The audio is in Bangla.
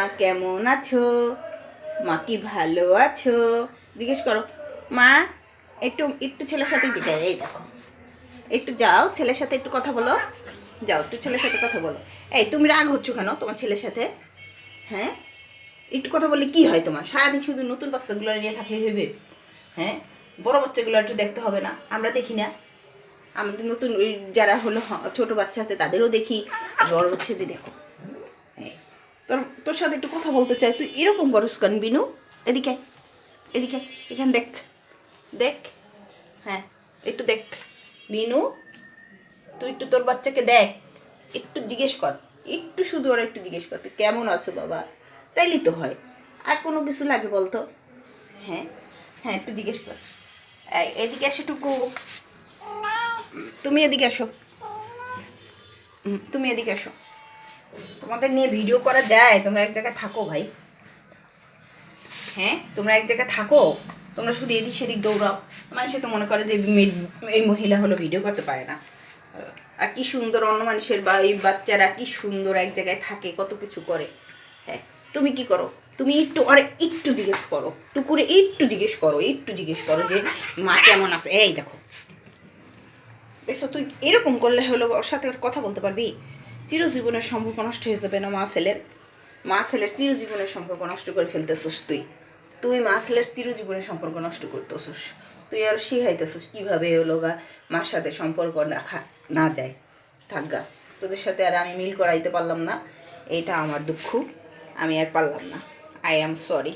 মা কেমন আছো? মা কি ভালো আছো? জিজ্ঞেস করো। মা একটু একটু ছেলের সাথে যাই, এই দেখো। একটু যাও ছেলের সাথে একটু কথা বলো। যাও একটু ছেলের সাথে কথা বলো। এই তুমি রাগ হচ্ছ কেন তোমার ছেলের সাথে? হ্যাঁ? একটু কথা বললে কি হয় তোমার? সারাদিন শুধু নতুন বাচ্চাগুলো নিয়ে থাকলে হইবে হ্যাঁ? বড় বাচ্চাগুলো একটু দেখতে হবে না? আমরা দেখি না। আমাদের নতুন যারা হলো ছোট বাচ্চা আছে তাদেরও দেখি। বড় বাচ্চাদের দেখো। তোর তোর সাথে একটু কথা বলতে চাই। তুই এরকম করস কেন, বিনু? এদিকে এদিকে এখানে দেখ দেখ হ্যাঁ একটু দেখ। বিনু, তুই একটু তোর বাচ্চাকে দেখ, একটু জিজ্ঞেস কর, একটু শুধু ওরা একটু জিজ্ঞেস কর, তুই কেমন আছো বাবা? তাইলেই তো হয়, আর কোনো কিছু লাগে বলতো? হ্যাঁ হ্যাঁ একটু জিজ্ঞেস কর। এদিকে আসো টুকু। তুমি এদিকে আসো। তুমি এদিকে আসো। তোমাদের নিয়ে ভিডিও করা যায়, তোমরা এক জায়গায় থাকো ভাই। হ্যাঁ তোমরা এক জায়গায় থাকো, তোমরা শুধু এদিক সেদিক দৌড়াও। মানে সে তো মনে করে যে এই মহিলা হলো ভিডিও করতে পারে না। আর কি সুন্দর অন্য মানুষের বা এই বাচ্চারা কি সুন্দর এক জায়গায় থাকে, কত কিছু করে। হ্যাঁ তুমি কি করো? তুমি একটু আরে একটু জিজ্ঞেস করো। টুকুরে একটু জিজ্ঞেস করো, একটু জিজ্ঞেস করো যে, মা কেমন আছে? এই দেখো। দেখছ, তুই এরকম করলে হলো ওর সাথে কথা বলতে পারবি? চিরজীবনের সম্পর্ক নষ্ট হয়ে যাবে না, মা ছেলের। মা ছেলের চিরজীবনের সম্পর্ক নষ্ট করে ফেলতেছিস তুই। তুই মা ছেলের চিরজীবনের সম্পর্ক নষ্ট করতেছিস। তুই আর শিখাইতেছিস কীভাবে হলো গা মার সাথে সম্পর্ক রাখা না যায়। থাকগা তোদের সাথে আর আমি মিল করাইতে পারলাম না। এটা আমার দুঃখ, আমি আর পারলাম না। I am sorry